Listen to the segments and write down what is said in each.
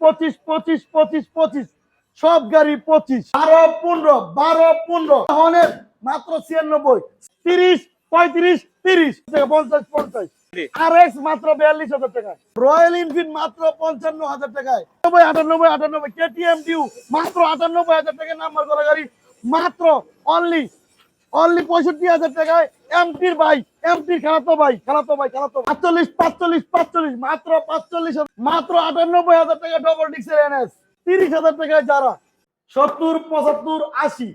পঁচিশ পঁচিশ পঁচিশ পঁচিশ। সব গাড়ি পঁচিশ। বারো, পনেরো বারো, পনেরো। মাত্র ছিয়ানব্বই। তিরিশ, পঁয়ত্রিশ, তিরিশ। পঞ্চাশ পঞ্চাশ। আর এক্স মাত্র বিয়াল্লিশ হাজার মাত্র পঞ্চান্ন হাজার নব্বই, আটানব্বই মাত্র আটানব্বই হাজার নাম্বার গাড়ি। মাত্র অনলি অনলি পঁয়ষট্টি হাজার টাকায়। এমপির ভাই এমপির খেলাতো ভাই খেলাতো ভাই খেলাতো পাঁচচল্লিশ পাঁচচল্লিশ পাঁচচল্লিশ মাত্র পাঁচচল্লিশ মাত্র আটানব্বই হাজার টাকা ডবল ডিক্সের এনএস তিরিশ হাজার টাকায় যারা সত্তর পঁচাত্তর আশি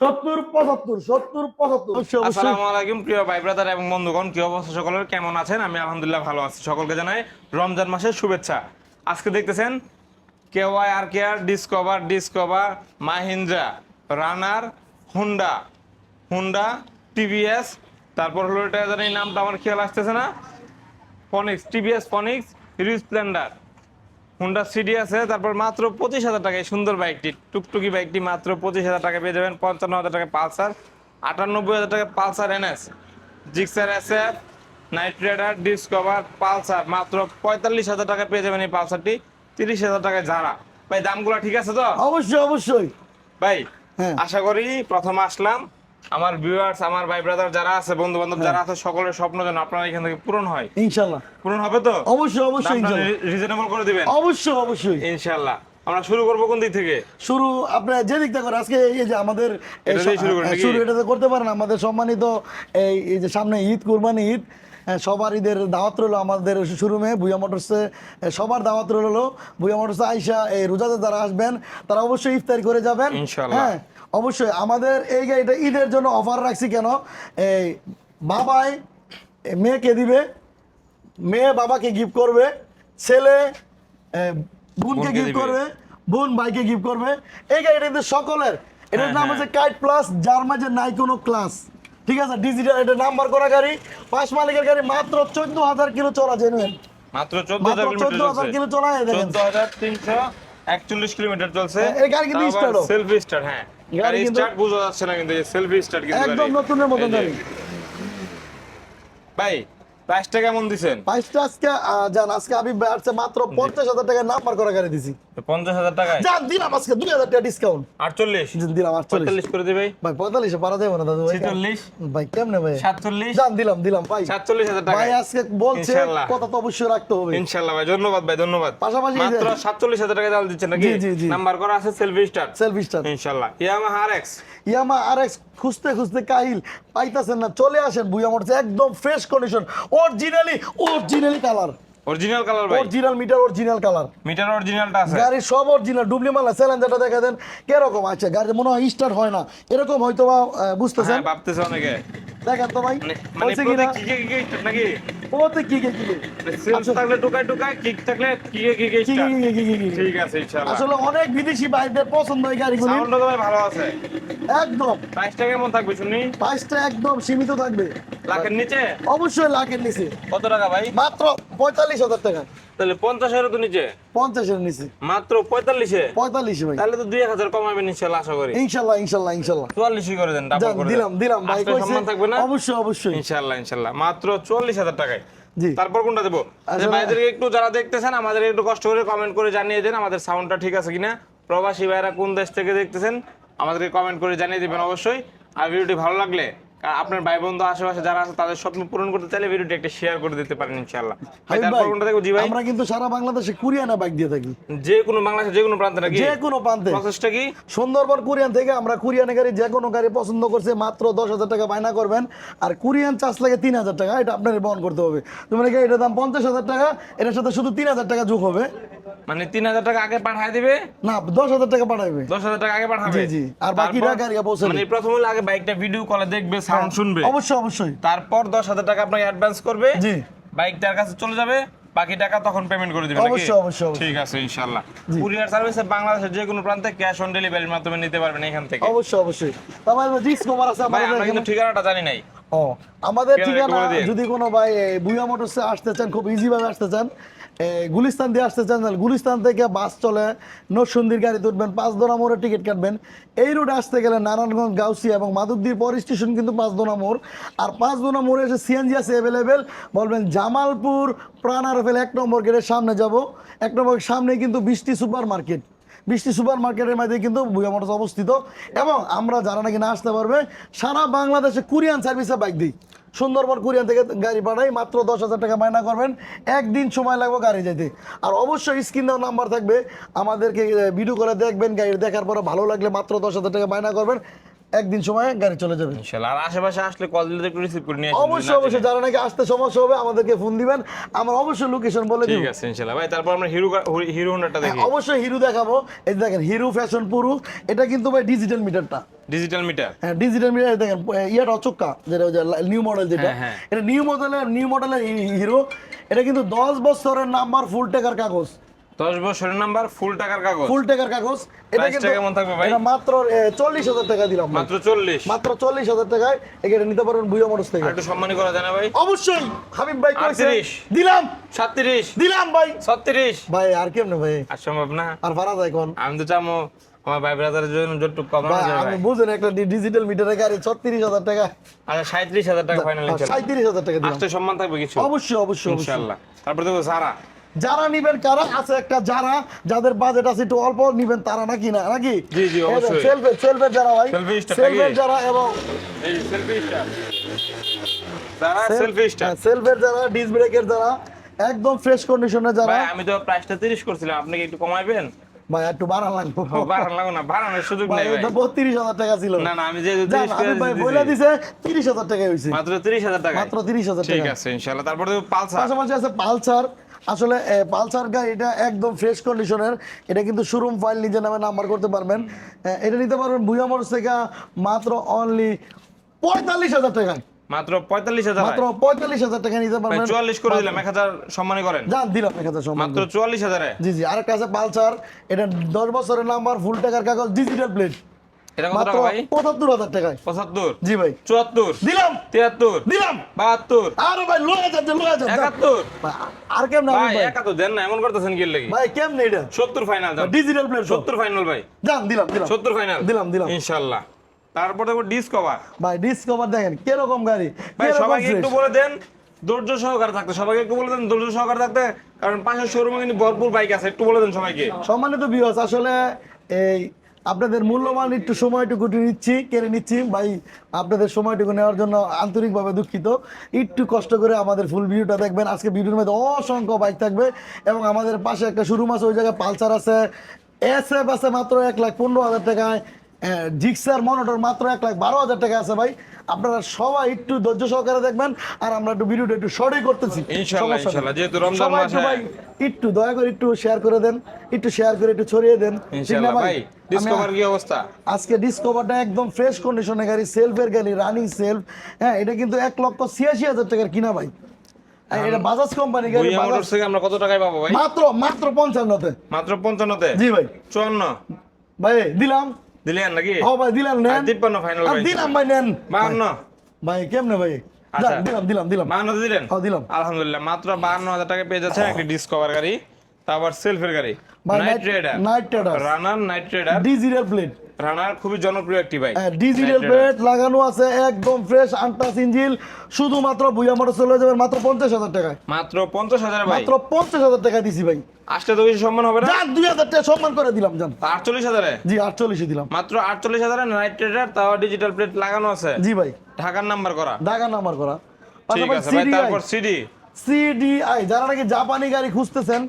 সত্তর পঁচাত্তর সত্তর পঁচাত্তর। অবশ্যই অবশ্যই। আসসালামু আলাইকুম প্রিয় ভাই ব্রাদার এবং বন্ধুগণ কি অবস্থা সকলের? কেমন আছেন? আমি আলহামদুলিল্লাহ ভালো আছি। সকলকে জানাই রমজান মাসের শুভেচ্ছা। আজকে দেখতেছেন কেওয়াই আর care Discover Discover Mahindra Runner Honda Honda TVS তারপর হলো এটা জানি নামটা আমার খেয়াল আসতেছে না। Phoenix TVS Phoenix Hero Splendor Honda CD আছে তারপর মাত্র পঁচিশ হাজার টাকায় সুন্দর বাইকটি টুকটুকি বাইকটি মাত্র পঁচিশ হাজার টাকা পেয়ে যাবেন পঞ্চান্ন হাজার টাকা পালসার আটানব্বই হাজার টাকা Pulsar NS Gixxer S F Knight Rider Discover Pulsar মাত্র পঁয়তাল্লিশ হাজার টাকা পেয়ে যাবেন এই পালসারটি তিরিশ হাজার টাকায় যারা ভাই দামগুলো ঠিক আছে তো? অবশ্যই অবশ্যই। ভাই হ্যাঁ। আশা করি প্রথম আসলাম। আমার ভিউয়ার্স আমার ভাই ব্রাদার যারা আছে বন্ধু বান্ধব হ্যাঁ। যারা আছে সকলের স্বপ্ন যেন আপনারা এখান থেকে পূরণ হয়। ইনশাল্লাহ। পূরণ হবে তো? অবশ্যই অবশ্যই রিজনেবল করে দিবেন। অবশ্যই অবশ্যই। ইনশাল্লাহ। আমরা শুরু করব কোন দিক থেকে? শুরু আপনার যে দিকটা করে আজকে এই যে আমাদের এটা শুরু হ্যাঁ, করতে পারেন আমাদের সম্মানিত এই যে সামনে ঈদ কুরবানি ঈদ হ্যাঁ, সবার ঈদের দাওয়াত রইল আমাদের শোরুমে ভুয়া মোটরসে সবার দাওয়াত রইল। ভুয়া মোটরসে আইসা এই যারা আসবেন তারা অবশ্যই ইফতারি করে যাবেন। হ্যাঁ অবশ্যই আমাদের এই গাড়িটা ঈদের জন্য অফার রাখছি কেন? এই বাবাই মেয়েকে দিবে মেয়ে বাবাকে গিফট করবে ছেলে বোনকে গিফট। করবে বোন ভাইকে গিফট করবে। এই গাড়িটা কিন্তু সকলের। এটার হ্যাঁ, নাম। হচ্ছে কাইট প্লাস যার মাঝে নাই কোনো ক্লাস ঠিক আছে? ডিজিটাল এটা নাম্বার করা গাড়ি। পাঁচ মালিকের গাড়ি মাত্র চোদ্দ হাজার কিলো চলা জেনুয়েন মাত্র চোদ্দ হাজার চোদ্দ হাজার কিলো চলা চোদ্দ হাজার তিনশো একচল্লিশ কিলোমিটার চলছে। এই গাড়ি কিন্তু ও। সেলফি স্টার্ট হ্যাঁ। গাড়ি গাড়ি স্টার্ট বোঝা যাচ্ছে না কিন্তু সেলফি স্টার্ট কিন্তু একদম নতুনের মতন গাড়ি। ভাই প্রাইসটা কেমন দিছেন? প্রাইসটা আজকে জান আজকে আমি আসছে মাত্র পঞ্চাশ হাজার টাকা নাম্বার করা গাড়ি দিছি। পঞ্চাশ হাজার টাকায়? জান দিলাম আজকে দুই হাজার টাকা ডিসকাউন্ট আটচল্লিশ? দিলাম আটচল্লিশ। করে দিবে ভাই। পঁয়তাল্লিশে পারা যাবে না দাদু ভাই। ছেচল্লিশ? ভাই কেমনে ভাই? সাতচল্লিশ? জান দিলাম দিলাম ভাই। সাতচল্লিশ হাজার টাকা ভাই আজকে বলছে কথা তো অবশ্যই রাখতে হবে। ইনশাল্লাহ ভাই ধন্যবাদ ভাই ধন্যবাদ। পাশাপাশি মাত্র সাতচল্লিশ হাজার টাকা চাল দিচ্ছেন নাকি? জি, জি। নাম্বার করা আছে সেলফি স্টার্ট সেলফি স্টার। ইনশাল্লাহ ইয়ামা আর এক্স ইয়ামা আর এক্স খুঁজতে খুঁজতে কাহিল। পাইতাছেন না চলে আসেন বুয়া মোটরস একদম fresh condition originally originally colour original colour ভাই। Original meter original colour meter অরিজিনালটা আছে। গাড়ির সব অরিজিনাল ডুবলি মালা চ্যালেঞ্জারটা দেখা দেন কীরকম আছে? গাড়ি মনে হয় স্টার্ট হয় না। এরকম হয়তো বা বুঝতেছেন? হ্যাঁ ভাবতেছে অনেকে। দেখেন তো ভাই মানে কি না কিকে কিকে start নাকি? ওতে কি কি কি? কি? থাকলে টুকায় টুকায় কিক থাকলে কি কি কি কি কি কি? ঠিক আছে ইনশাআল্লাহ। আসলে অনেক বিদেশি বাইকদের পছন্দ এই গাড়িগুলি। সাউন্ডটা তো ভাই ভালো আছে। একদম। প্রাইসটা কেমন থাকবে শুনি? প্রাইসটা একদম সীমিত থাকবে। লাখের নিচে? অবশ্যই লাখের নিচে। কত টাকা ভাই? মাত্র পঁয়তাল্লিশ হাজার টাকা। তাহলে তো নিচে। পঞ্চাশের নিচে। মাত্র পঁয়তাল্লিশে? পঁয়তাল্লিশ ভাই। তাহলে তো দুই হাজার কমাবেন ইনশাল্লাহ আশা করি। ইনশাল্লাহ ইনশাল্লাহ ইনশাল্লাহ। চুয়াল্লিশই করে দেন দিলাম দিলাম ভাই সম্মান থাকবে না? অবশ্যই অবশ্যই। ইনশাল্লাহ ইনশাল্লাহ। মাত্র চুয়াল্লিশ হাজার টাকায়। তারপর কোনটা দেবো? আসলে- ভাইদেরকে একটু যারা দেখতেছেন আমাদের একটু কষ্ট করে কমেন্ট করে জানিয়ে দেন আমাদের সাউন্ডটা ঠিক আছে কিনা। প্রবাসী ভাইরা কোন দেশ থেকে দেখতেছেন আমাদেরকে কমেন্ট করে জানিয়ে দিবেন অবশ্যই। আর ভিডিওটি ভালো লাগলে আপনার ভাই বন্ধু আশেপাশে যারা আছে তাদের স্বপ্ন পূরণ করতে চাইলে ভিডিওটি একটা শেয়ার করে দিতে পারেন ইনশাআল্লাহ। জি ভাই। আমরা কিন্তু সারা বাংলাদেশে কুরিয়ানা বাইক দিয়ে থাকি। যে কোনো বাংলাদেশের যে কোনো প্রান্তে নাকি? যে কোনো প্রান্তে প্রসেসটা কি? সুন্দরবন কুরিয়ান থেকে আমরা কুরিয়ানে গাড়ি যে কোনো গাড়ি পছন্দ করছে মাত্র দশ হাজার টাকা বায়না করবেন। আর কুরিয়ান চার্জ লাগে তিন হাজার টাকা এটা আপনার বহন করতে হবে। তুমি নাকি এটার দাম পঞ্চাশ হাজার টাকা এটার সাথে শুধু তিন হাজার টাকা যোগ হবে। মানে তিন হাজার টাকা আগে পাঠায় দিবে? না দশ হাজার টাকা পাঠাবে দশ হাজার টাকা আগে পাঠাবে? জি, জি। আর বাকিটা গাড়ি পৌঁছে মানে। প্রথম আগে বাইকটা ভিডিও কলে দেখবে সাউন্ড শুনবে। অবশ্যই অবশ্যই। তারপর দশ হাজার টাকা আপনাকে অ্যাডভান্স করবে। জি। বাইক তার কাছে চলে যাবে বাকি টাকা তখন পেমেন্ট করে দিবে নাকি? অবশ্যই, অবশ্যই। ঠিক আছে ইনশাআল্লাহ। কুরিয়ার সার্ভিসে বাংলাদেশের যে কোনো প্রান্তে ক্যাশ অন ডেলিভারির মাধ্যমে নিতে পারবেন এখান থেকে। অবশ্যই অবশ্যই। তারপর রিক্স কভার আছে আমাদের কিন্তু ঠিকানাটা জানি নাই। ও আমাদের ঠিকানা। যদি কোনো ভাই বুয়া মোটরসে আসতে চান খুব ইজি ভাবে আসতে চান গুলিস্তান দিয়ে আসতে চান গুলিস্তান থেকে বাস চলে নরসুন্দির গাড়ি তুলবেন পাঁচ দোনা মোড়ে টিকিট কাটবেন। এই রোডে আসতে গেলে নারায়ণগঞ্জ, গাউসিয়া এবং মাধবদীর পর স্টেশন কিন্তু পাঁচ দোনা মোড়। আর পাঁচ দোনা মোড়ে এসে সিএনজি আছে অ্যাভেলেবেল বলবেন জামালপুর প্রাণারফেল এক নম্বর গেটের সামনে যাব। এক নম্বর সামনে কিন্তু বৃষ্টি সুপার মার্কেট বৃষ্টি সুপার মার্কেটের মাঝে কিন্তু বুয়া মোটরস অবস্থিত। এবং আমরা যারা নাকি না আসতে পারবে, সারা বাংলাদেশে কুরিয়ান সার্ভিসে বাইক দিই। সুন্দরবন কুরিয়ান থেকে গাড়ি পাঠাই, মাত্র দশ হাজার টাকা মায়না করবেন। একদিন সময় লাগবে গাড়ি যেতে। আর অবশ্যই স্ক্রিন দেওয়ার নাম্বার থাকবে। আমাদেরকে ভিডিও করে দেখবেন, গাড়ি দেখার পরে ভালো লাগলে মাত্র দশ হাজার টাকা মায়না করবেন। একদিন সময় গাড়ি চলে যাবে। ইনশাআল্লাহ আর আশেপাশে আসলে কল দিলে একটু রিসিভ করে নিয়ে আসবেন, অবশ্যই অবশ্যই। যারা নাকি আসতে সমস্যা হবে আমাদেরকে ফোন দিবেন। আমার অবশ্যই লোকেশন বলে দিব। ঠিক আছে ইনশাআল্লাহ ভাই তারপর আমরা হিরো হিরো হোন্ডাটা দেখি। অবশ্যই হিরো দেখাবো। এই দেখেন হিরো ফ্যাশন পুরো এটা কিন্তু ভাই ডিজিটাল মিটারটা ডিজিটাল মিটার হ্যাঁ ডিজিটাল মিটার দেখেন ইয়েটা চোক্কা যেটা নিউ মডেল যেটা। হ্যাঁ, হ্যাঁ। এটা নিউ মডেলের নিউ মডেলের হিরো এটা কিন্তু দশ বছরের নাম্বার ফুল টেকার কাগজ। দশ বছরের নাম্বার ফুল টাকার কাগজ। ফুল টেকার কাগজ। এটা কিন্তু কেমন থাকবে ভাই? এটা মাত্র চল্লিশ হাজার টাকা দিলাম মাত্র চল্লিশ। মাত্র চল্লিশ হাজার টাকায় এটা নিতে পারবেন বুয়া মোটরস থেকে। আর একটু সম্মানী করা যায় না ভাই? অবশ্যই হাবিব ভাই কইছে দিলাম। সাতত্রিশ। দিলাম ভাই। ছত্রিশ। ভাই আর কেমনে ভাই? আর সম্ভব না। আর ভাড়া যায় কোন? আমি তো চামো আমার ভাই ব্রাদারের জন্য যতটুকু কমানো যায় আমি বুঝেন একটা ডিজিটাল মিটারের গাড়ি ছত্রিশ হাজার টাকা। আচ্ছা সাঁত্রিশ হাজার টাকা ফাইনাল সাঁত্রিশ হাজার টাকা দিলাম। আসতে সম্মান থাকবে কিছু। অবশ্যই অবশ্যই ইনশাআল্লাহ তারপর দেখো সারা। যারা নিবেন কারা? আছে একটা যারা যাদের বাজেট আছে একটু অল্প নিবেন তারা নাকি না? নাকি? জি, জি, অবশ্যই। সেলফের সেলফের যারা ভাই যারা এবং এই সেলফি স্টার সারা সেলফি স্টার সেলফের যারা ডিস ব্রেকের যারা একদম ফ্রেশ কন্ডিশনে যারা। ভাই আমি তো প্রাইসটা তিরিশ করছিলাম আপনি কি একটু কমাইবেন? ভাই একটু বাড়ান লাগবে। বাড়ান লাগো না বাড়ানোর সুযোগ ভাই নেই ভাই। বত্রিশ হাজার টাকা ছিল। না না আমি যে জান, 30 ভাই বলে দিছে তিরিশ হাজার টাকা হয়েছে মাত্র তিরিশ হাজার টাকা মাত্র তিরিশ হাজার ঠিক টাকা আছে ইনশাআল্লাহ। তারপর পালসার। পাশাপাশি আছে পালসার আসলে পালসার পালসার গাড়িটা একদম ফ্রেশ কন্ডিশনের এটা কিন্তু শোরুম ফাইল নিজের নামে নাম্বার করতে পারবেন। এটা নিতে পারবেন ভুয়া মোটরস থেকে মাত্র অনলি পঁয়তাল্লিশ হাজার টাকায় মাত্র পঁয়তাল্লিশ হাজার মাত্র পঁয়তাল্লিশ হাজার টাকা নিতে পারবেন। চুয়াল্লিশ করে দিলাম এক হাজার সম্মানী করেন। যান দিলাম এক হাজার সম্মান মাত্র চুয়াল্লিশ হাজারে। জি জি আরেকটা আছে পালসার। এটা দশ বছরের নাম্বার ফুল টাকার কাগজ ডিজিটাল প্লেট এটা কত মাত্র টাকা ভাই? পঁচাত্তর হাজার টাকায়। পঁচাত্তর? জি ভাই। চুয়াত্তর? দিলাম। তিয়াত্তর? দিলাম। বাহাত্তর? আরে ভাই লোয়া যাচ্ছে লোয়া যাচ্ছে একাত্তর? আর কেমন ভাই ভাই? একাত্তর দেন না এমন করতেছেন কি লেগে? ভাই কেমন এটা? সত্তর ফাইনাল ডিজিটাল প্লেট সত্তর ফাইনাল ভাই। যান দিলাম দিলাম। সত্তর ফাইনাল দিলাম, দিলাম। ইনশাল্লাহ। তারপর দেখো ডিসকভার ভাই ডিসকভার দেখেন কীরকম গাড়ি ভাই সবাইকে একটু বলে দেন ধৈর্য সহকারে থাকতে সবাইকে একটু বলে দেন ধৈর্য সহকারে থাকতে কারণ পাশের শোরুমে কিন্তু ভরপুর বাইক আছে একটু বলে দেন সবাইকে। সম্মানিত ভিউয়ার্স আসলে এই আপনাদের মূল্যবান একটু সময়টুকু নিচ্ছি, কেড়ে নিচ্ছি। ভাই, আপনাদের সময়টুকু নেওয়ার জন্য আন্তরিকভাবে দুঃখিত। একটু কষ্ট করে আমাদের ফুল ভিডিওটা দেখবেন। আজকে ভিডিওর মধ্যে অসংখ্য বাইক থাকবে এবং আমাদের পাশে একটা শুরু আছে ওই জায়গায় পালসার আছে। এস এফ আছে মাত্র এক লাখ পনেরো হাজার টাকায়। জিক্সার মনোটর মাত্র এক লাখ বারো হাজার টাকা আছে ভাই। আপনারা সবাই একটু ধৈর্য সহকারে দেখবেন আর আমরা একটু ভিডিওটা একটু শর্টই করতেছি। সবাই মাস, একটু দয়া করে একটু শেয়ার করে দেন একটু শেয়ার করে একটু ছড়িয়ে দেন। ঠিক না ভাই? ডিসকভার কি অবস্থা? আজকে ডিসকভারটা একদম ফ্রেশ কন্ডিশনের গাড়ি সেলফের গাড়ি রানিং সেলফ হ্যাঁ এটা কিন্তু এক লক্ষ ছিয়াশি হাজার টাকার কিনা ভাই। হ্যাঁ, এটা বাজাজ কোম্পানি গাড়ি বাজাজ থেকে আমরা কত টাকায় পাবো ভাই? মাত্র মাত্র পঞ্চান্নতে। মাত্র পঞ্চান্নতে? জি ভাই। চুয়ান্ন। ভাই দিলাম। দিলেন নাকি? ও ভাই দিলাম নেন। তিপ্পান্ন ফাইনাল ভাই দিলাম ভাই নেন। বাহান্ন। ভাই কেমনে ভাই? আচ্ছা। দিলাম দিলাম দিলাম। বাহান্ন দিলেন? ও দিলাম। আলহামদুলিল্লাহ মাত্র বাহান্ন হাজার টাকা পেয়ে যাচ্ছে একটি ডিসকভার গাড়ি তারপর সেলফের গাড়ি। Knight Rider Knight Rider Runner Knight Rider digital plate Runner খুবই জনপ্রিয় একটি বাইক ডিজিটাল প্লেট লাগানো আছে একদম ফ্রেশ আনটাস ইঞ্জিল শুধুমাত্র বুয়া মোটর চলে যাবেন মাত্র পঞ্চাশ হাজার টাকায়। মাত্র পঞ্চাশ হাজার মাত্র পঞ্চাশ হাজার টাকা দিছি ভাই। আসলে তো সম্মান হবে না? দুই হাজার টাকা সম্মান করে দিলাম যান। আটচল্লিশ হাজারে? জি আটচল্লিশে দিলাম। মাত্র আটচল্লিশ হাজারে নাইট তাও ডিজিটাল প্লেট লাগানো আছে। জি ভাই। ঢাকার নাম্বার করা। ঢাকার নাম্বার করা। ঠিক আছে ভাই তারপর সিডি সিডিআই যারা নাকি জাপানি গাড়ি খুঁজতেছেন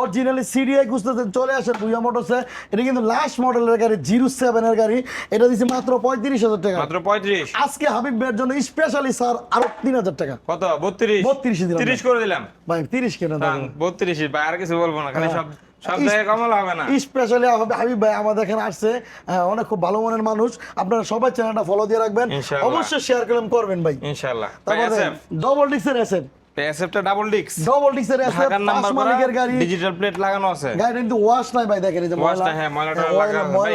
অরিজিনালি সিডিআই খুঁজতেছেন চলে আসেন মোটরসে এটা কিন্তু লাস্ট মডেলের গাড়ি জিরো সেভেনের গাড়ি। এটা দিচ্ছে মাত্র পঁয়ত্রিশ হাজার টাকা। মাত্র পঁয়ত্রিশ। আজকে হাবিব ভাইয়ের জন্য স্পেশালি স্যার আরও তিন হাজার টাকা। কত? বত্রিশ? 32 দিলাম। তিরিশ করে দিলাম। ভাই তিরিশ কেনা? বত্রিশ ভাই আর কিছু বলব না খালি সব সব স্পেশালি হাবিব ভাই আমাদের এখানে আসছে। হ্যাঁ, অনেক খুব ভালো মনের মানুষ। আপনারা সবাই চ্যানেলটা ফলো দিয়ে রাখবেন। অবশ্যই শেয়ার করবেন করবেন ভাই। তারপরে ডবল ডিক্সের এসেন এসএফটা ডাবল ডিক্স ডবল পাঁচ নাম্বার মালিকের গাড়ি। ডিজিটাল প্লেট লাগানো আছে। গাড়িটা কিন্তু ওয়াশ নাই ভাই দেখেন এই যে ময়লা। হ্যাঁ ময়লাটা হ্যাঁ, লাগা আছে। ভাই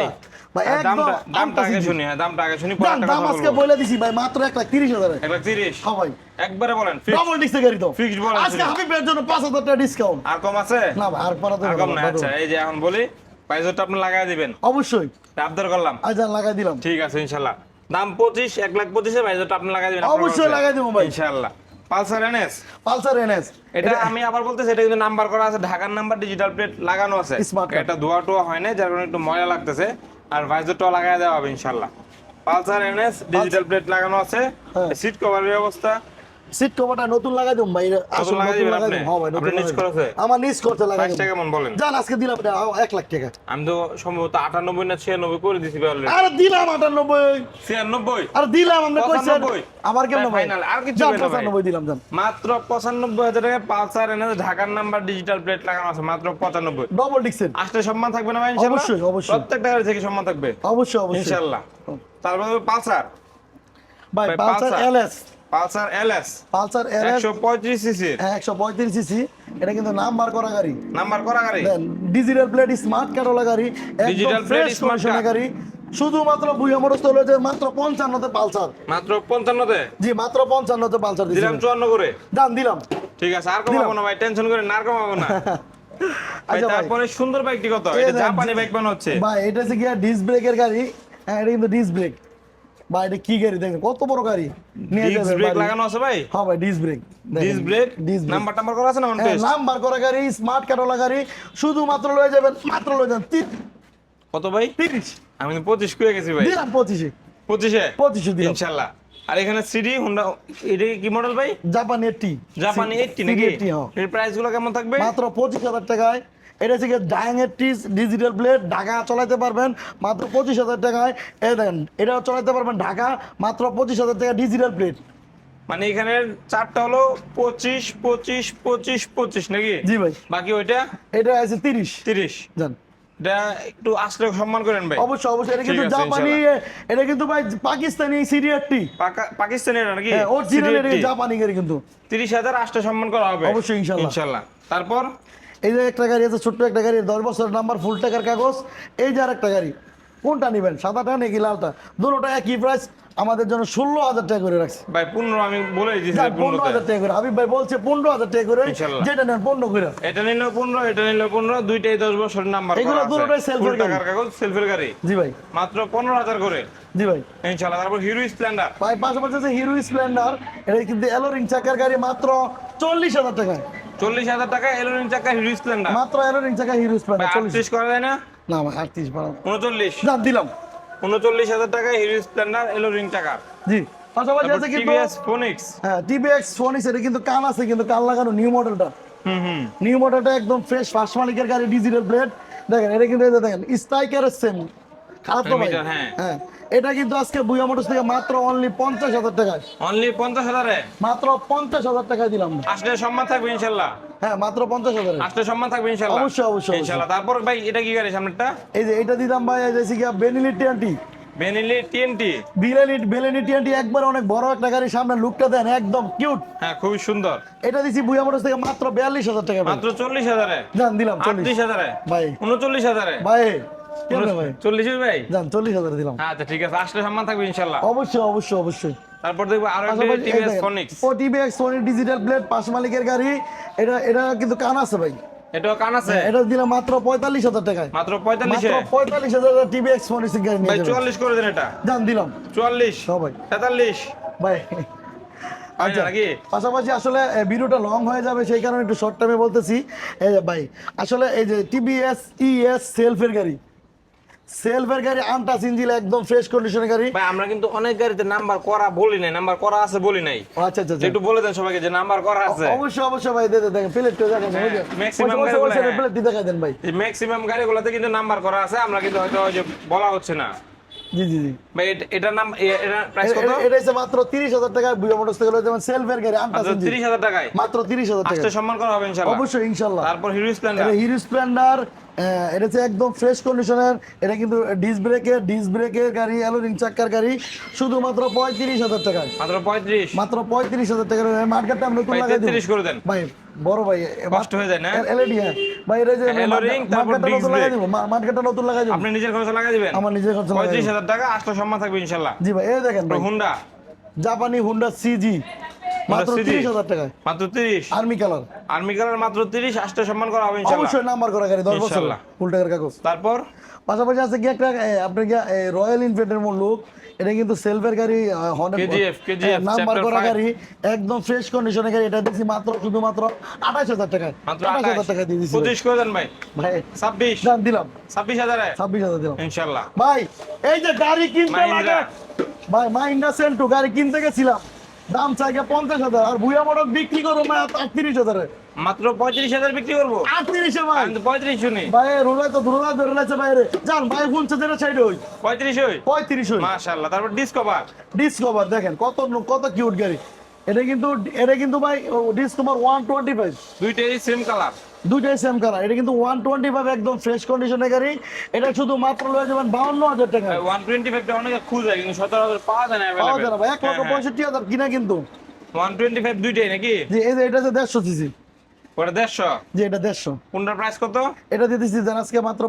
ভাই একদম দামটা আগে শুনি হ্যাঁ দামটা আগে শুনি দাম পরে দাম আজকে বলে দিছি ভাই মাত্র এক লাখ তিরিশ হাজার। এক লাখ তিরিশ? হ্যাঁ ভাই। একবারে বলেন। ডবল গাড়ি তো। Fixed বলেন আজকে। হাবিবের জন্য পাঁচ হাজার টাকা ডিসকাউন্ট আর কম আছে? না ভাই আর পারা আর কম না আচ্ছা এই যে এখন বলি প্রাইসটা আপনি লাগাই দিবেন। অবশ্যই। আবদার করলাম। আজ লাগাই দিলাম। ঠিক আছে ইনশাল্লাহ। দাম পঁচিশ এক লাখ পঁচিশে প্রাইসটা আপনি লাগাই দিবেন অবশ্যই লাগাই দেবো ভাই। ইনশাল্লাহ। Pulsar NS? Pulsar NS. এটা আমি আবার বলতেছি এটা কিন্তু নাম্বার করা আছে ঢাকার নাম্বার ডিজিটাল প্লেট লাগানো আছে। Smart এটা ধোয়া টোয়া হয় না যার কারণে একটু ময়লা লাগতেছে। আর ভাইজারটা লাগাই দেওয়া হবে ইনশাল্লাহ। পালসার এনএস ডিজিটাল প্লেট লাগানো আছে হ্যাঁ। সিট কভারের অবস্থা সিট কভারটা নতুন লাগাই দেবো ভাই আসলে লাগাই নতুন দিবেন লাগাই আপনি? হ্যাঁ ভাই নতুন লাগাই দেবো। আমার নিজ খরচে লাগাই দেবো কেমন বলেন। জান আজকে দিলাম এটা আ- এক লাখ টাকা। আমি তো সম্ভবত আটানব্বই না ছিয়ানব্বই করে দিছি অলরেডি আরে দিলাম আটানব্বই। ছিয়ানব্বই? আর দিলাম আমরা পঁচানব্বই। আমার কেমন ভাই Final, আর কিছু না ভাই। পঁচানব্বই দিলাম জান। মাত্র পঁচানব্বই হাজার পালসার এনে ঢাকার নাম্বার ডিজিটাল প্লেট লাগানো আছে মাত্র পঁচানব্বই। ডবল ডিক্সের আসলে সম্মান থাকবে না ভাই ইনশাল্লাহ অবশ্যই, অবশ্যই। প্রত্যেকটা গাড়ি থেকে সম্মান থাকবে। অবশ্যই অবশ্যই। ইনশাল্লাহ তারপরে পালসার। ভাই ভাই, Pulsar. LS. Pulsar LS. Pulsar LS. একশো পঁয়ত্রিশ সিসি। একশো পঁয়ত্রিশ সিসি। এটা কিন্তু নাম্বার করা গাড়ি। নাম্বার করা গাড়ি? ডিজিটাল প্লেট স্মার্ট কার্ডওয়ালা গাড়ি কন্ডিশনের card। গাড়ি। শুধুমাত্র বুয়া মোটরস হয়েছে মাত্র পঞ্চান্নতে পালসার। মাত্র পঞ্চান্নতে? জি মাত্র পঞ্চান্নতে পালসার দিলাম চুয়ান্ন করে দাম দিলাম। ঠিক আছে আর কমাবো না ভাই টেনশন করে না আর কমাবো না। আচ্ছা তারপরে সুন্দর বাইকটি কত? এটা জাপানি বাইক ভাই এটা হচ্ছে গিয়া ডিস ব্রেকের গাড়ি। হ্যাঁ এটা কিন্তু ডিস ব্রেক ভাই এটা কি গাড়ি দেখেন? কত বড় গাড়ি? নিয়ে ব্রেক লাগানো আছে ভাই? হ্যাঁ ভাই disc brake brake disc number টাম্বার করা আছে না অন হ্যাঁ, নাম্বার করা গাড়ি স্মার্ট কার্ডওয়ালা গাড়ি। শুধুমাত্র লয়ে যাবেন মাত্র লয়ে যাবেন কত ভাই? তিরিশ। আমি তো পঁচিশ করে গেছি ভাই। দিলাম পঁচিশে। পঁচিশে? পঁচিশে দিলাম। ইনশাল্লাহ। আর এখানে সিডি হুন্ডা এটা কি মডেল ভাই? জাপানি এইটটি জাপানি এইটটি নাকি? এইটটি হ্যাঁ। এর প্রাইসগুলো কেমন থাকবে? মাত্র পঁচিশ হাজার টাকায় এটা ডাইং টিস ডিজিটাল প্লেট ঢাকা চালাতে পারবেন মাত্র পঁচিশ হাজার টাকায়। এ দেখেন এটাও চালাতে পারবেন ঢাকা মাত্র পঁচিশ হাজার টাকা ডিজিটাল প্লেট মানে এখানে চারটা হলো পঁচিশ পঁচিশ পঁচিশ পঁচিশ নাকি? জি ভাই। বাকি ওইটা? এটা আছে তিরিশ। তিরিশ। জান। এটা একটু আসলে সম্মান করেন ভাই। অবশ্যই অবশ্যই এটা কিন্তু জাপানি এটা কিন্তু ভাই পাকিস্তানি সিরিয়ারটি পাকা- পাকিস্তানি এটা নাকি? হ্যাঁ অরিজিনাল এটা জাপানি গাড়ি কিন্তু। তিরিশ হাজার আটটা সম্মান করা হবে। অবশ্যই, ইনশাল্লাহ। ইনশাল্লাহ তারপর? এই যে একটা গাড়ি আছে, ছোট্ট একটা গাড়ি, দশ বছর নাম্বার ফুল টাকার কাগজ, এই যে আর একটা গাড়ি, কোনটা নেবেন? সাদাটা নাকি লালটা? দুটোটা একই প্রাইস আমাদের জন্য ষোলো হাজার টাকা করে রাখছি। ভাই পনেরো আমি বলে পনেরো হাজার টাকা করে। হাবিব ভাই বলছে পনেরো হাজার টাকা করে। যেটা নেন পনেরো করে। এটা নিল পনেরো এটা নিল পনেরো দুইটাই দশ বছরের নাম্বার এগুলো দুটোটাই গাড়ি। কাগজ সেলফের গাড়ি। জি ভাই। মাত্র পনেরো হাজার করে। জি ভাই। ইনশাল্লাহ তারপর হিরো স্প্লেন্ডার ভাই পাশাপাশি আছে হিরো স্প্লেন্ডার এটা কিন্তু এলোরিং চাকার গাড়ি মাত্র চল্লিশ হাজার টাকায়। চল্লিশ হাজার টাকা এলোরিং চাকা হিরো স্প্লেন্ডার মাত্র এলোরিং চাকা হিরো স্প্লেন্ডার চল্লিশ। করা যায় না? না ভাই আটত্রিশ বারো। উনচল্লিশ। দিলাম। উনচল্লিশ হাজার টাকা হিরো স্প্লেন্ডার এলোরিং টাকা। জি। পাশাপাশি আছে কিন্তু টিভিএস ফোনিক্স হ্যাঁ টিভিএস ফোনিক্স এটা কিন্তু কান আছে কিন্তু কান লাগানো নিউ মডেলটা হুম হুম। নিউ মডেলটা একদম ফ্রেশ ফার্স্ট মালিকের গাড়ি ডিজিটাল প্লেট দেখেন এটা কিন্তু দেখেন স্ট্রাইকারের সেম খারাপ তো ভাই। হ্যাঁ। এটা কিন্তু আজকে বুয়া মোটরস থেকে মাত্র অনলি পঞ্চাশ হাজার টাকায়। অনলি পঞ্চাশ হাজারে? মাত্র পঞ্চাশ হাজার টাকায় দিলাম। আসলে সম্মান থাকবে ইনশাল্লাহ? হ্যাঁ মাত্র পঞ্চাশ হাজারে। আসলে সম্মান থাকবে ইনশাল্লাহ? অবশ্যই, অবশ্যই। ইনশাল্লাহ। তারপর ভাই এটা কি গাড়ি সামনেরটা? এই যে এটা দিলাম ভাই এই যে কি বেনিলি টিএনটি বেনিলি টিএনটি বিলেনি বেলেনি টিএনটি একবার অনেক বড় একটা গাড়ি সামনে লুকটা দেন একদম কিউট হ্যাঁ খুবই সুন্দর। এটা দিছি বুয়া মোটরস থেকে মাত্র বিয়াল্লিশ হাজার টাকা মাত্র চল্লিশ হাজারে? যান দিলাম চল্লিশ। হাজারে? ভাই। উনচল্লিশ হাজারে? ভাই চল্লিশ ভাই? যান চল্লিশ হাজার দিলাম। আচ্ছা ঠিক আছে আসলে সম্মান থাকবে ইনশাল্লাহ অবশ্যই অবশ্যই অবশ্যই। তারপর দেখব আরও একটা পাশাপাশি টিভিএস ফোনিক্স ও টিভিএক্স সোনি ডিজিটাল প্লেট পাঁচ মালিকের গাড়ি এটা এটা কিন্তু কান আছে ভাই। এটাও কান আছে? এটা দিলাম মাত্র পঁয়তাল্লিশ হাজার টাকায়। মাত্র মাত্র পঁয়তাল্লিশে পঁয়তাল্লিশ ফোনিক্স গাড়ি নিয়ে যাবেন। চুয়াল্লিশ করে দেন এটা। যান দিলাম। চুয়াল্লিশ? সবাই তেতাল্লিশ? ভাই। হয় আচ্ছা পাশাপাশি আসলে ভিডিওটা লং হয়ে যাবে সেই কারণে একটু শর্ট টাইমে বলতেছি। এই ভাই আসলে এই যে টিভিএস ইএস সেলফের গাড়ি সেলফের গাড়ি আনটাচ ইঞ্জিল একদম ফ্রেশ কন্ডিশনের গাড়ি। ভাই আমরা কিন্তু অনেক গাড়িতে নাম্বার করা বলি নাই নাম্বার করা আছে বলি নাই। আচ্ছা আচ্ছা আচ্ছা। একটু বলে দেন সবাইকে যে নাম্বার করা আছে। অবশ্যই অবশ্যই ভাই দে দে দেখেন প্লেটটা দেখেন হ্যাঁ, maximum গাড়িগুলো। প্লেটটি দেখাই দেন ভাই। ম্যাক্সিমাম গাড়িগুলোতে কিন্তু নাম্বার করা আছে আমরা কিন্তু হয়তো ওই যে বলা হচ্ছে না। জি জি জি। ভাই এটা- এটার নাম এ- এটার প্রাইস কত? এটা- এটা হচ্ছে মাত্র তিরিশ হাজার টাকা বুয়া মোটরস থেকে যেমন সেলফের গাড়ি ইঞ্জিন হাজার টাকায়? মাত্র তিরিশ হাজার টাকা। আসতে সম্মান করা হবে ইনশাল্লাহ। অবশ্যই ইনশাল্লাহ। তারপর হিরো স্প্লেন্ডার। হিরো স্প্লেন্ডার হ্যাঁ, এটা হচ্ছে একদম ফ্রেশ কন্ডিশনের এটা কিন্তু ডিস ব্রেকের ডিস ব্রেকের গাড়ি অ্যালোরিং চাক্কার গাড়ি শুধুমাত্র পঁয়ত্রিশ হাজার টাকায়। মাত্র পঁয়ত্রিশ? মাত্র পঁয়ত্রিশ হাজার টাকার মার্কেটটা আমরা নতুন লাগাই তেত্রিশ করে দেন। ভাই বড় ভাই কষ্ট হয়ে যায় না? এলইডি হ্যাঁ। ভাই এটা যে Alluring, তারপর নতুন লাগাই। দিব। মার্কেটটা নতুন লাগাই দিব। আপনি নিজের খরচে লাগাই দিবেন? আমার নিজের খরচ লাগাই হাজার টাকা আটটা সম্মান থাকবে ইনশাল্লাহ। জি ভাই এই দেখেন ভাই। হুন্ডা জাপানি হুন্ডা সিজি মাত্র টাকায়। মাত্র তিরিশ? আর্মি কালার আর্মি কালার মাত্র সম্মান করা হবে ইনশাল্লাহ। অবশ্যই নাম্বার করা গাড়ি দশ বছর ফুল টাকার কাগজ। তারপর? পাশাপাশি আছে কি একটা আপনার কি রয়্যাল এনফিল্ডের মূল লুক এটা কিন্তু সেলফের গাড়ি নাম্বার করা গাড়ি একদম ফ্রেশ কন্ডিশনের গাড়ি এটা দেখছি মাত্র শুধুমাত্র আঠাশ হাজার টাকায়। আঠাশ হাজার টাকা দিয়ে দিচ্ছি পঁচিশ করে দেন ভাই। ভাই ছাব্বিশ। দিলাম। ছাব্বিশ হাজারে। ছাব্বিশ হাজার দিলাম। ইনশাল্লাহ ভাই এই যে গাড়ি কিনতে। লাগে ভাই মাইন্ডা সেন্টু গাড়ি কিনতে গেছিলাম। দাম চাইকে পঞ্চাশ হাজার আর ভুয়া মোটর বিক্রি করব আটত্রিশ হাজারে। মাত্র পঁয়ত্রিশ হাজার বিক্রি করব। আটত্রিশে ভাই। পঁয়ত্রিশ শুনি। ভাই রোলায় তো ধরোলা ধরে লাগছে বাইরে যান ভাই শুনছে যেটা সাইড ওই। পঁয়ত্রিশ ওই? পঁয়ত্রিশ ওই। মাশাল্লাহ তারপর ডিসকভার ডিসকভার দেখেন কত কত কিউট গাড়ি। এটা কিন্তু এটা কিন্তু ভাই ডিসকভার ওয়ান টোয়েন্টি ফাইভ দুইটাই সেম কালার দুইটাই সেম কালার এটা কিন্তু ওয়ান টোয়েন্টি ফাইভ একদম ফ্রেশ কন্ডিশনের গাড়ি। এটা শুধু মাত্র লয়ে যাবেন বাউন্ন হাজার টাকা। ওয়ান টোয়েন্টি ফাইভটা অনেকে খুঁজে কিন্তু সতেরো হাজার পাওয়া যায় না পাওয়া যায় না ভাই এক লক্ষ অ্যাভেলেবেল পঁয়ষট্টি হাজার কিনা কিন্তু। ওয়ান টোয়েন্টি ফাইভ দুইটাই নাকি? যে এই যে এটা দেড়শো সিসি ওটা এটা কোনটার প্রাইস কত? এটা দিয়ে আজকে মাত্র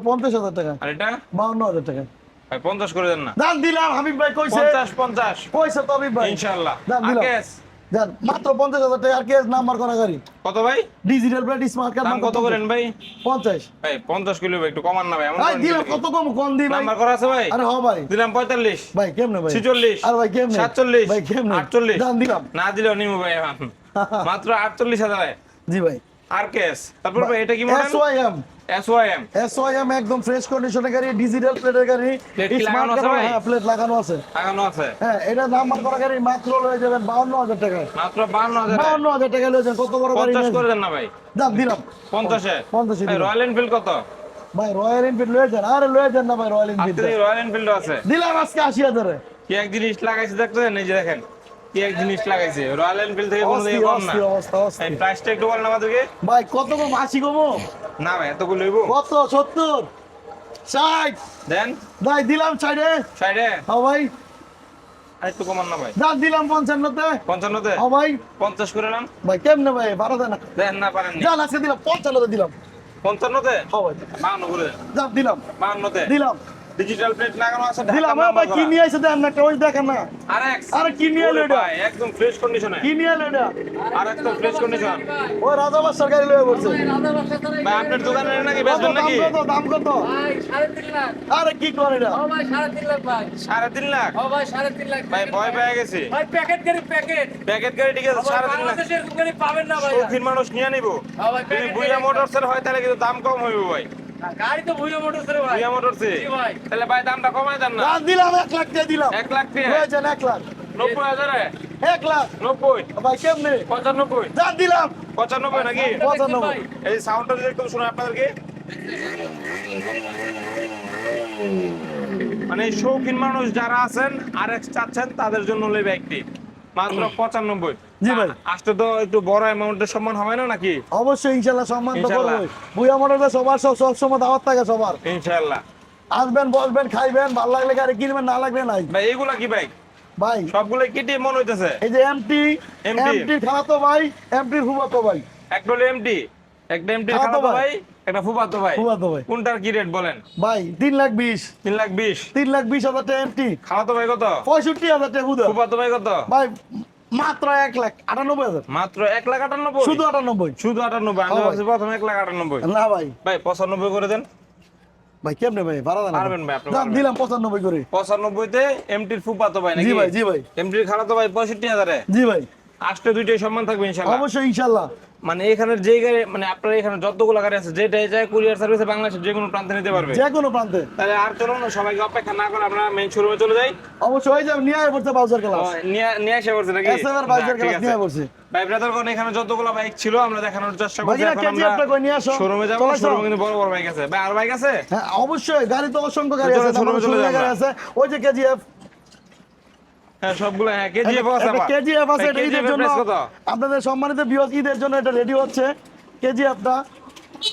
টাকা। আর এটা? টাকা। ভাই পঞ্চাশ করে দেন না। দাম দিলাম হাবিব ভাই কইছে। পঞ্চাশ পঞ্চাশ। কইছে তো হাবিব ভাই। ইনশাল্লাহ দাম দিলাম। আকেশ মাত্র টাকা আর কেস নাম্বার করা গাড়ি। কত ভাই? ডিজিটাল প্লেট স্মার্ট কার্ড দাম কত করেন ভাই? কিলো একটু কমান না ভাই এমন ভাই দিলাম কত কম কম দি ভাই। নাম্বার করা আছে ভাই? আরে হ ভাই। দিলাম পঁয়তাল্লিশ। ভাই কেমনে ভাই? আর ভাই কেমনে? সাতচল্লিশ। ভাই কেমনে? আটচল্লিশ। দাম দিলাম। না দিলেও নিমু ভাই এখন। মাত্র আটচল্লিশ হাজার। জি ভাই। আর কেস তারপর এটা কি model S O I M S Y M S O I M একদম ফ্রেশ কন্ডিশনের গাড়ি ডিজিটাল প্লেটের গাড়ি। স্মার্ট? হ্যাঁ প্লেট লাগানো আছে। লাগানো আছে। হ্যাঁ এটা নাম্বার করা গাড়ি মাত্র লয়ে যাবেন বাউন্ন হাজার টাকায়। মাত্র বান্ন হাজার। বাউন্ন হাজার টাকা লয়ে যাবেন কত বড় গাড়ি পঞ্চাশ নিয়েছেন? করে দেন না ভাই। দাম দিলাম। পঞ্চাশে? পঞ্চাশে দিলাম। রয়্যাল এনফিল্ড কত? ভাই রয়্যাল এনফিল্ড লয়ে যান আরে লয়ে যান না ভাই রয়্যাল এনফিল্ড আজকে রয়্যাল এনফিল্ড আছে। দিলাম আজকে আশি হাজারে। কি এক জিনিস লাগাইছে দেখতেছেন? এই যে দেখেন। কি এক জিনিস লাগাইছে? রয়্যাল এনফিল্ড থেকে কোনো দিকে কম না। এই প্রাইসটা একটু বলেন আমাদেরকে। ভাই কত কম আশি কমো না ভাই এতগুলো লইব। কত? সত্তর? ষাট? দেন। ভাই দিলাম সাইডে সাইডে হ্যাঁ ভাই। আর কমান না ভাই। দাম দিলাম পঞ্চান্নতে। পঞ্চান্নতে? হ্যাঁ ভাই। পঞ্চাশ করে নাম ভাই কেমনে ভাই? বারো দেন দেন না পারেননি। যান আজকে দিলাম। পঞ্চান্নতে দিলাম। পঞ্চান্নতে? হ্যাঁ ভাই। বাহান্ন করে। দেন দাম দিলাম। বাহান্নতে? দিলাম। ডিজিটাল প্লেট লাগানো আছে? দিলাম হ্যাঁ ভাই কি নিয়ে আইছে দেন না ওই দেখেন না। আর এক্স আরে কি নিয়ে এলো এটা? একদম ফ্রেশ কন্ডিশনে কি নিয়ে এলো এটা? আর একদম ফ্রেশ কন্ডিশন ওই রাজা বাসার গাড়ি লয়ে বলছে ভাই আপনার দোকানে নাকি বেচবেন নাকি? কত দাম কত? ভাই সাড়ে তিন লাখ। আরে কি করে এটা? ও ভাই সাড়ে তিন লাখ ভাই। সাড়ে তিন লাখ? ও ভাই সাড়ে তিন লাখ। ভাই ভয় পেয়ে গেছি। ভাই প্যাকেট গাড়ি প্যাকেট। প্যাকেট গাড়ি ঠিক আছে সাড়ে তিন লাখ। বাংলাদেশের গাড়ি পাবেন না ভাই। শৌখিন মানুষ নিয়ে নিবো। packet বুইয়া মোটরসের হয় তাহলে কিন্তু দাম কম হইব ভাই। গাড়ি তো ভুইয়া মোটরস রে ভাই। বুইয়া মোটরসে? ভাই। তাহলে ভাই দামটা কমাই দেন না। দাম দিলাম এক লাখ দিয়ে দিলাম। এক লাখ দিয়ে? লাখ। নব্বই হাজারে? এক লাখ। নব্বই? ভাই কেমনে? পঁচানব্বই। দাম দিলাম। পঁচানব্বই নাকি? পঁচানব্বই। এই সাউন্ডটা যদি একটু শোনা আপনাদেরকে। মানে শৌখিন মানুষ যারা আছেন আর এক চাচ্ছেন তাদের জন্য লেবে একটি। মাত্র পঁচানব্বই। জি ভাই। আসতে তো একটু বড় অ্যামাউন্টের সম্মান হবে না নাকি? অবশ্যই ইনশাল্লাহ সম্মান তো ইনশাল্লাহ। বুয়া মোটরটা সবার সব সব দাওয়াত থাকে সবার। ইনশাল্লাহ। আসবেন বসবেন খাইবেন ভালো লাগলে গাড়ি কিনবেন না লাগলে নাই। ভাই কি ভাই। ভাই সবগুলো কেটে মনে হইতেছে? এই যে এমটি MT খালাতো ভাই এমটির ফুফাতো ভাই। একটা হলো এমটি একটা এমটি খালাতো খালাতো ভাই। ভাই একটা ফুফাতো ভাই। ফুফাতো ভাই। কোনটার কি রেট বলেন? ভাই তিন লাখ বিশ। তিন লাখ বিশ। তিন লাখ বিশ হাজার টাকা এমটি খালাতো ভাই কত? পঁয়ষট্টি হাজার টাকা হুদা। ভাই কত? ভাই মাত্র এক লাখ আটানব্বই হাজার। মাত্র এক লাখ আটানব্বই? শুধু আটানব্বই। শুধু আটানব্বই। আমি হ্যাঁ ভাবছি প্রথমে এক লাখ আটানব্বই। না ভাই। ভাই পঁচানব্বই করে দেন। ভাই কেমনে ভাই? ভাড়া পারবেন ভাই, আপনি দাম দিলাম পঁচানব্বই করে। পঁচানব্বইতে এমটির ফুপাতো ভাই নাকি? জি ভাই জি ভাই। এমটির খালাতো ভাই পঁয়ষট্টি হাজারে। জি ভাই। আসতে দুইটাই সম্মান থাকবে ইনশাল্লাহ। অবশ্যই ইনশাল্লাহ। মানে এখানের যে গাড়ি মানে আপনার এখানে যতগুলো গাড়ি আছে যায় কুরিয়ার সার্ভিসে বাংলাদেশের যে কোনো প্রান্তে নিতে পারবে। যে কোনো প্রান্তে। তাহলে আর চলুন সবাইকে অপেক্ষা না করে আমরা মেইন শোরুমে চলে যাই। অবশ্যই নিয়ে পড়ছে বাউজার ক্লাস নিয়ে পড়ছে নাকি? যাক, ক্লাস নিয়ে পড়ছে। ভাই ব্রাদার কোন এখানে যতগুলো বাইক ছিল আমরা দেখানোর চেষ্টা করছি। এখন আমরা। শোরুমে যাব। শোরুমে কিন্তু বড় বড় বাইক আছে। ভাই আর বাইক আছে? হ্যাঁ অবশ্যই। গাড়ি তো অসংখ্য গাড়ি আছে। শোরুমে চলে শোরুমে গাড়ি আছে। ওই যে কেজিএফ। হ্যাঁ সবগুলো হ্যাঁ কেজিএফ আছে কেজিএফ আছে ঈদের জন্য আপনাদের সম্মানিত বিয়োগ ঈদের জন্য এটা রেডি হচ্ছে। কেজিএফটা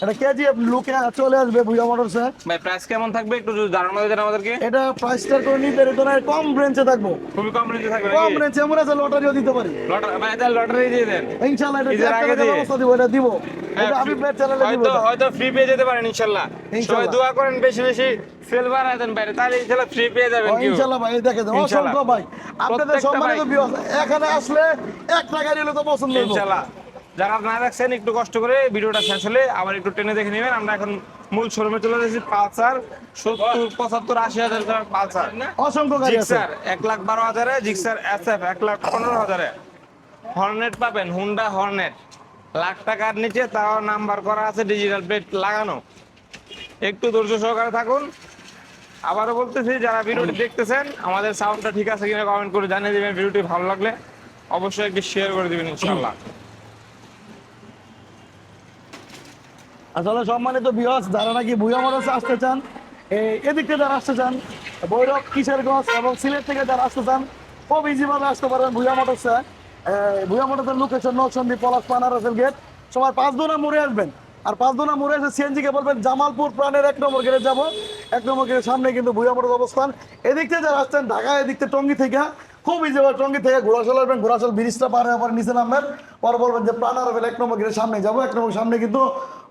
এটা কেজি লুকে চলে আসবে ভুইয়া মোটরসে ভাই প্রাইস কেমন থাকবে? একটু যদি জানানো দেন আমাদেরকে। এটা প্রাইসটা করে নির্ধারিত নয় কম রেঞ্জে থাকব। খুবই কম রেঞ্জে থাকবে কম রেঞ্জে এমন আছে লটারিও দিতে পারি। লটারি ভাই তাহলে লটারি দিয়ে দেন। ইনশাআল্লাহ এটা আগে দিয়ে? ব্যবস্থা দিব এটা দিব। হ্যাঁ, এটা আমি পেট চ্যানেলে দিব হয়তো হয়তো ফ্রি পেয়ে যেতে পারেন ইনশাল্লাহ সবাই দোয়া করেন বেশি বেশি সেল বাড়ায় দেন বাইরে তাহলে ইনশাল্লাহ ফ্রি পেয়ে যাবেন ইনশাআল্লাহ ভাই দেখে ইনশাআল্লাহ। অসংখ্য ভাই। আপনাদের সম্মানিত। বিয়স এখানে আসলে এক টাকা নিলে তো পছন্দ হইব। ইনশাল্লাহ যারা না দেখছেন একটু কষ্ট করে ভিডিওটা শেষ হলে আবার একটু টেনে দেখে নেবেন। আমরা এখন মূল শোরুমে চলে যাচ্ছি পালসার। সত্তর পঁচাত্তর আশি হাজার টাকার পালসার। অসংখ্য জিক্সার এক লাখ বারো হাজারে জিক্সার এস এফ এক লাখ পনেরো হাজারে। হর্নেট পাবেন হুন্ডা হর্নেট। লাখ টাকার নিচে তাও নাম্বার করা আছে ডিজিটাল প্লেট লাগানো। একটু ধৈর্য সহকারে থাকুন। আবারও বলতেছি যারা ভিডিওটি দেখতেছেন আমাদের সাউন্ডটা ঠিক আছে কিনা কমেন্ট করে জানিয়ে দেবেন। ভিডিওটি ভালো লাগলে অবশ্যই একটি শেয়ার করে দিবেন ইনশাআল্লাহ। আসলে সম্মানিত বিয়স যারা নাকি ভুয়া মোটরসে আসতে চান এদিক থেকে যারা আসতে চান, বৈরব, কিশোরগঞ্জ এবং সিলেট থেকে যারা আসতে চান, খুব ইজি ভাবে আসতে পারেন ভুয়া মোটরসে ভুয়া মোটরসের লোকেশন নৌসন্দি পলাশ পানারসেল গেট সবাই পাঁচ দোনা মোড়ে আসবেন। আর পাঁচ দোনা মোড়ে এসে সিএনজি কে বলবেন, জামালপুর প্রাণের এক নম্বর গেটে যাব। এক নম্বর গেটের সামনে কিন্তু ভুয়া মোটর অবস্থান। এদিক থেকে যারা আসছেন, ঢাকা এদিক থেকে টঙ্গি থেকে, খুব ইজি ভাবে টঙ্গি থেকে ঘোড়াশাল আসবেন। ঘোড়াশাল ব্রিজটা পার হওয়ার পরে নিচে নামবেন। পরে বলবেন যে প্রাণারবেল এক নম্বর গেটের সামনে যাব। এক নম্বর সামনে কিন্তু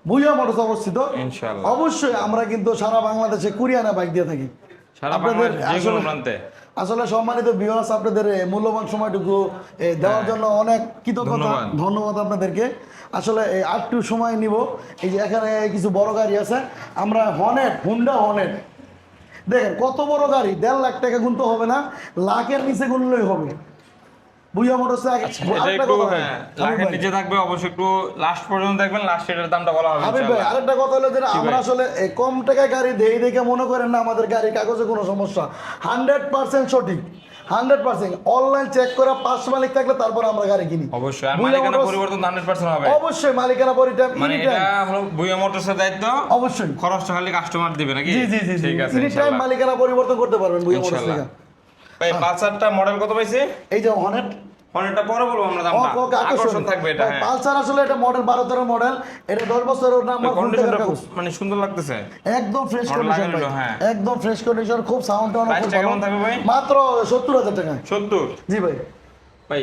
ভুইয়া মোটরস অবস্থিত। অবশ্যই আমরা কিন্তু সারা বাংলাদেশে কুরিয়ানা বাইক দিয়ে থাকি। আপনাদের আসলে- সম্মানিত বিহাস আপনাদের মূল্যবান সময়টুকু দেওয়ার জন্য অনেক কৃতজ্ঞতা ধন্যবাদ। আপনাদেরকে। আসলে আটটু সময় নিব। এই যে এখানে কিছু বড় গাড়ি আছে আমরা হনেট হুন্ডা হনেট দেখেন কত বড় গাড়ি? দেড় লাখ টাকা গুনতে হবে না লাখের নিচে গুনলেই হবে। মোটরসে বলি। হ্যাঁ লাখের নিচে থাকবে অবশ্যই একটু লাস্ট পর্যন্ত দেখবেন লাস্ট এটার দামটা বলা হবে হাবিব ভাই আরেকটা কথা হলো যে আমরা আসলে কম টাকায় গাড়ি দেই দেখে মনে করেন না আমাদের গাড়ি কাগজে কোনো সমস্যা। হান্ড্রেড পার্সেন্ট সঠিক। হান্ড্রেড পার্সেন্ট অনলাইন চেক করে পাঁচ মালিক থাকলে তারপর আমরা গাড়ি কিনি। অবশ্যই মালিকানা পরিবর্তন হান্ড্রেড পার্সেন্ট হবে। অবশ্যই মালিকানা পরিটাইম মানে এটা হলো বুয়া মোটরসের দায়িত্ব। অবশ্যই। খরচটা খালি কাস্টমার দিবে নাকি? জি জি জি ঠিক আছে এনি টাইম মালিকানা পরিবর্তন করতে পারবেন মোটরস। থেকে। ভাই পালসারটা মডেল কত পাইছে? এই যে হনেট হনেটটা পরে বলব আমরা দামটা। আকর্ষণ। থাকবে এটা হ্যাঁ। পালসার আসলে এটা মডেল বারো তেরো মডেল এটা দশ বছরের নাম্বার ফুল কন্ডিশনটা। মানে সুন্দর লাগতেছে। একদম ফ্রেশ Model কন্ডিশন হ্যাঁ। একদম ফ্রেশ কন্ডিশন খুব সাউন্ড টাউন খুব ভালো। থাকবে ভাই? মাত্র সত্তর হাজার টাকা সত্তর? জি ভাই। ভাই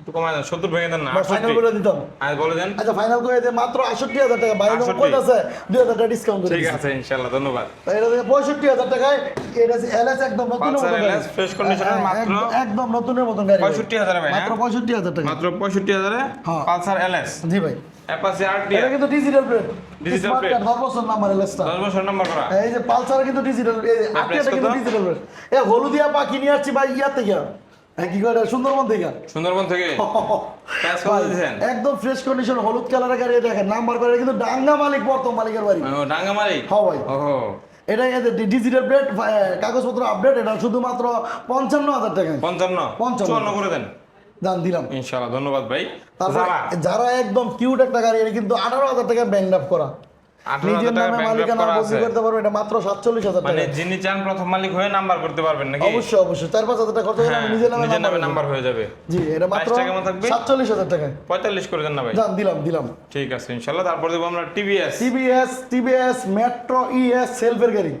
একটু কমায় দেন সত্তর ভেঙে দেন না ফাইনাল করে দিতাম। আর বলে দেন। আচ্ছা ফাইনাল করে দিয়ে মাত্র আটষট্টি হাজার টাকা। বাইরে 68 কত আছে? দুই হাজার টাকা ডিসকাউন্ট ঠিক আছে ইনশাআল্লাহ ধন্যবাদ। এটা থেকে পঁয়ষট্টি হাজার টাকায় এটা এলএস একদম নতুন condition এর হ্যাঁ, মাত্র একদম- নতুনের মতন গাড়ি। ভাই। 65,000 ভাই, মাত্র হ্যাঁ? পঁয়ষট্টি হাজার টাকা। মাত্র পঁয়ষট্টি হাজারে হ্যাঁ। পালসার এলএস জি ভাই। আরটি এটা কিন্তু digital plate Digital smart plate। বছর নাম্বার এলএসটা দশ বছর নাম্বার করা। এই যে পালসার কিন্তু ডিজিটাল এই কিন্তু ডিজিটাল প্লেট এ হলুদিয়া পাখি নিয়ে আসছি ভাই থেকে। হ্যাঁ কি করে সুন্দরবন থেকে? সুন্দরবন থেকে। Price কত ভাই, দিয়েছেন? একদম ফ্রেশ কন্ডিশন হলুদ কালারের গাড়ি দেখেন নাম্বার করে কিন্তু ডাঙ্গা মালিক প্রথম মালিকের বাড়ি। ও ডাঙ্গামারি হ্যাঁ ভাই। এটা ডিজিটাল প্লেট কাগজপত্র আপডেট এটা শুধুমাত্র পঞ্চান্ন হাজার টাকা পঞ্চান্ন। পঞ্চান্ন। করে দেন। দিলাম। ইনশাআল্লাহ ধন্যবাদ ভাই। যারা একদম কিউট একটা গাড়ি এটা কিন্তু আঠারো হাজার টাকা ব্যাংক করা। 18,000 নিজের নামে মালিকানা বদলি করতে পারবে এটা মাত্র সাতচল্লিশ হাজার মানে যিনি চান প্রথম মালিক হয়ে নাম্বার করতে পারবেন নাকি? অবশ্যই অবশ্যই। চার পাঁচ হাজার টাকা খরচ হয়ে হ্যাঁ, নিজের নামে নিজের নামে নাম্বার হয়ে যাবে। জি এটা মাত্র? সাতচল্লিশ হাজার টাকা পঁয়তাল্লিশ করে দেন না ভাই? দাম দিলাম দিলাম। ঠিক আছে ইনশাল্লাহ। তারপর দেবো আমরা TVS. TVS TVS Metro ES সেলফের গাড়ি।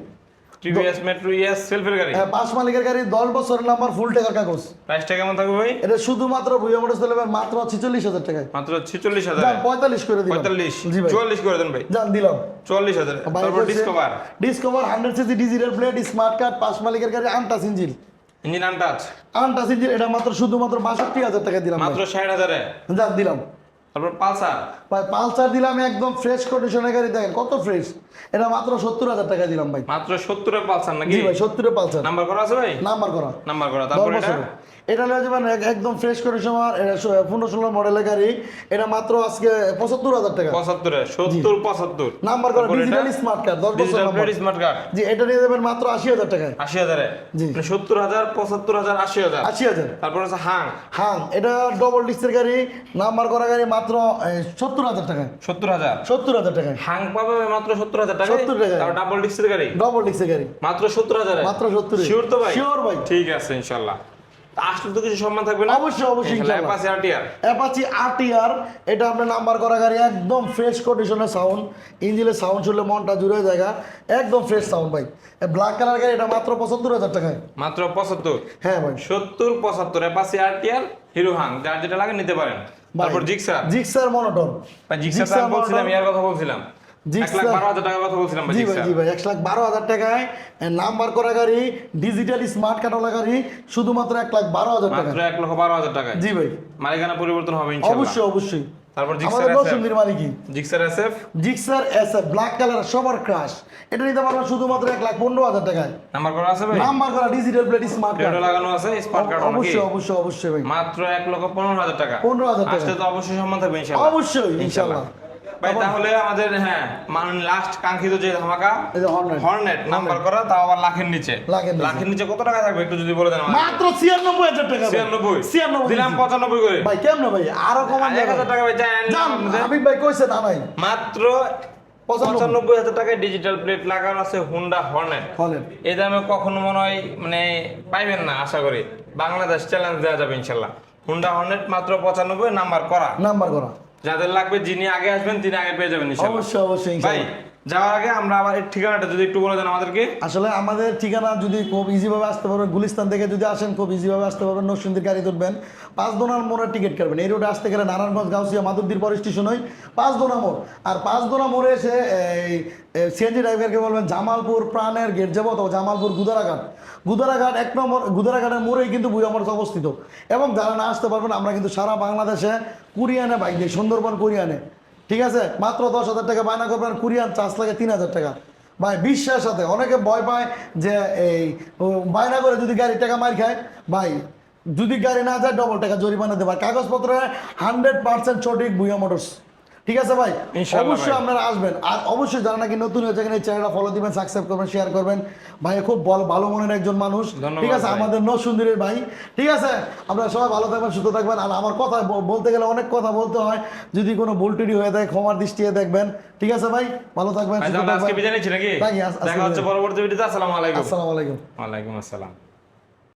টিভিএস মেট্রো ইএস সেলফের গাড়ি? হ্যাঁ, পাঁচ মালিকের গাড়ি দশ বছরের নাম্বার ফুল টাকার কাগজ। প্রাইসটা কেমন থাকবে ভাই? এটা শুধুমাত্র ভুয়া মোটর চলবে মাত্র ছিচল্লিশ হাজার টাকায়। মাত্র ছেচল্লিশ হাজার? দাম পঁয়তাল্লিশ করে দিলাম। পঁয়তাল্লিশ। জি ভাই। চুয়াল্লিশ করে দেন ভাই। জান দিলাম। চুয়াল্লিশ হাজার। তারপর Discover Discover hundred CC digital plate smart card পাঁচ মালিকের গাড়ি untouch engine engine untouch untouch engine এটা মাত্র শুধুমাত্র বাষট্টি হাজার টাকা দিলাম মাত্র ষাট হাজারে। জান দিলাম। তারপর পালসার। ভাই পালসার দিলাম একদম ফ্রেশ কন্ডিশনের গাড়ি দেখেন কত ফ্রেশ এটা মাত্র সত্তর হাজার টাকা দিলাম ভাই। মাত্র সত্তরের পালসার নাকি? জি ভাই সত্তরের পালসার। নাম্বার করা আছে ভাই? নাম্বার করা। নাম্বার করা তারপর এটা। এটা হলো যাবেন একদম ফ্রেশ কন্ডিশন পনেরো ষোলো মডেলের গাড়ি। এটা মাত্র আজকে পঁচাত্তর হাজার টাকা। পঁচাত্তরে সত্তর পঁচাত্তর। নাম্বার করা ডিজিটাল স্মার্ট কার্ড দশ বছর ডিজিটাল নাম্বার। স্মার্ট কার্ড জি এটা নিয়ে দেবেন মাত্র আশি হাজার টাকায়। আশি হাজারে? জি। মানে সত্তর হাজার পঁচাত্তর হাজার আশি হাজার। আশি হাজার। তারপর আছে হাং। হ্যাঁ এটা ডবল ডিস্কের গাড়ি। নাম্বার করা গাড়ি মাত্র সত্তর হাজার টাকায়। সত্তর হাজার? সত্তর হাজার টাকায়। হাং পাবে মাত্র সত্তর হাজার টাকা 70 টাকায়। তারপর ডাবল ডিস্কের গাড়ি? ডবল ডিস্কের গাড়ি। মাত্র সত্তর হাজার? মাত্র সত্তর। শিওর তো ভাই? শিওর ভাই। ঠিক আছে ইনশাল্লাহ। আসলে তো কিছু সম্মান থাকবে না? অবশ্যই, অবশ্যই, অ্যাপাচি আরটিআর অ্যাপাচি আরটিআর এটা আপনার নাম্বার করা গাড়ি একদম ফ্রেশ কন্ডিশনের সাউন্ড ইঞ্জিনের সাউন্ড শুনলে মনটা জুড়ে জায়গা একদম ফ্রেশ সাউন্ড ভাই। ব্ল্যাক কালার গাড়ি এটা মাত্র পঁচাত্তর হাজার টাকায়। মাত্র পঁচাত্তর? হ্যাঁ ভাই। সত্তর পঁচাত্তর অ্যাপাচি আরটিআর হিরো হাং যার যেটা লাগে নিতে পারেন। তারপর জিক্সার জিক্সার মনোটন জিক্সার তো বলছিলাম ইয়ার কথা বলছিলাম। এক লাখ হাজার টাকার কথা জি ভাই জি ভাই এক লাখ বারো হাজার টাকায় নাম্বার করা গাড়ি ডিজিটাল স্মার্ট কার্ডওয়ালা গাড়ি শুধুমাত্র এক লাখ বারো হাজার টাকা মাত্র এক লক্ষ বারো হাজার টাকায়। জি ভাই। মালিকানা পরিবর্তন হবে অবশ্যই অবশ্যই। তারপর জিক্সার আমাদের SF Gixxer SF Gixxer S black colour সবার ক্রাশ এটা নিতে পারবেন শুধুমাত্র এক লাখ পনেরো হাজার টাকায়। নাম্বার করা আছে ভাই? নাম্বার করা ডিজিটাল প্লেট স্মার্ট কার্ড লাগানো আছে স্মার্ট কার্ড অবশ্যই অবশ্যই অবশ্যই ভাই। মাত্র লক্ষ টাকা। 15,000 টাকা। আসলে তো অবশ্যই সম্মান থাকবে অবশ্যই ভাই তাহলে আমাদের হ্যাঁ মান লাস্ট কাঙ্ক্ষিত যে ধামাকা। হর্নেট নাম্বার করা তাও আবার লাখের নিচে। লাখের নিচে। কত টাকা থাকবে একটু যদি বলে দেন মাত্র ছিয়ানব্বই হাজার টাকা ভাই। ছিয়ানব্বই। ছিয়ানব্বই দিলাম পঁচানব্বই করে। ভাই কেমন ভাই? আরও কমান এক হাজার টাকা ভাই জান হাবিব ভাই কইছে না ভাই মাত্র পঁচানব্বই। হাজার টাকায় ডিজিটাল প্লেট লাগানো আছে হুন্ডা হর্নেট এই দামে কখনো মনে হয় মানে পাইবেন না আশা করি। বাংলাদেশ চ্যালেঞ্জ দেওয়া যাবে ইনশাল্লাহ। হুন্ডা হর্নেট মাত্র পঁচানব্বই নাম্বার করা। নাম্বার করা। যাদের লাগবে যিনি আগে আসবেন তিনি আগে পেয়ে যাবেন অবশ্যই অবশ্যই ভাই যাওয়ার আগে আমরা আবার এর ঠিকানাটা যদি একটু বলে দেন আমাদেরকে। আসলে আমাদের ঠিকানা যদি খুব ইজিভাবে আসতে পারবেন, গুলিস্তান থেকে যদি আসেন, খুব ইজিভাবে আসতে পারবেন, নরসিংদীর গাড়ি তুলবেন পাঁচ দোনার মোড়ে টিকিট কাটবেন। এই রোডে আসতে গেলে নারায়ণগঞ্জ, গাউসিয়া, মাধবদীর পর স্টেশন হয় পাঁচ দোনা মোড়। আর পাঁচ দোনা মোড়ে এসে এই সিএনজি ড্রাইভারকে বলবেন জামালপুর প্রাণের গেট যাব তো? জামালপুর গুদারাঘাট। গুদারাঘাট এক নম্বর, গুদারাঘাটের মোড়েই কিন্তু বুয়ামঠ অবস্থিত। এবং যারা না আসতে পারবেন, আমরা কিন্তু সারা বাংলাদেশে কুরিয়ানে বাইক দিই সুন্দরবন কুরিয়ানে। ঠিক আছে? মাত্র দশ হাজার টাকা বায়না করবেন, কুরিয়ান চার্জ লাগে তিন হাজার টাকা। ভাই, বিশ্বাসের সাথে, অনেকে ভয় পায় যে এই বায়না করে যদি গাড়ি টাকা মার খায়, ভাই, যদি গাড়ি না যায় ডবল টাকা জরিমানা দেবে। কাগজপত্রে হান্ড্রেড পার্সেন্ট সঠিক বুয়া মোটরস ঠিক আছে ভাই? অবশ্যই আপনারা আসবেন। আর অবশ্যই যারা নাকি নতুন হয়েছে এই চ্যানেলটা ফলো দিবেন সাবস্ক্রাইব করবেন শেয়ার করবেন। ভাই খুব ভালো ভালো মনের একজন মানুষ। ঠিক আছে। আমাদের নসুন্দরীর ভাই। ঠিক আছে? আপনারা সবাই ভালো থাকবেন সুস্থ থাকবেন। আর আমার কথা বলতে গেলে অনেক কথা বলতে হয়। যদি কোনো ভুল টুটি হয়ে থাকে ক্ষমার দৃষ্টিতে দেখবেন। ঠিক আছে ভাই? ভালো থাকবেন সুস্থ তাহলে আজকে বিদায় নিচ্ছি নাকি? দেখা হচ্ছে পরবর্তী ভিডিওতে। আসসালামু আলাইকুম। আসসালামু আলাইকুম। ওয়ালাইকুম আসসালাম।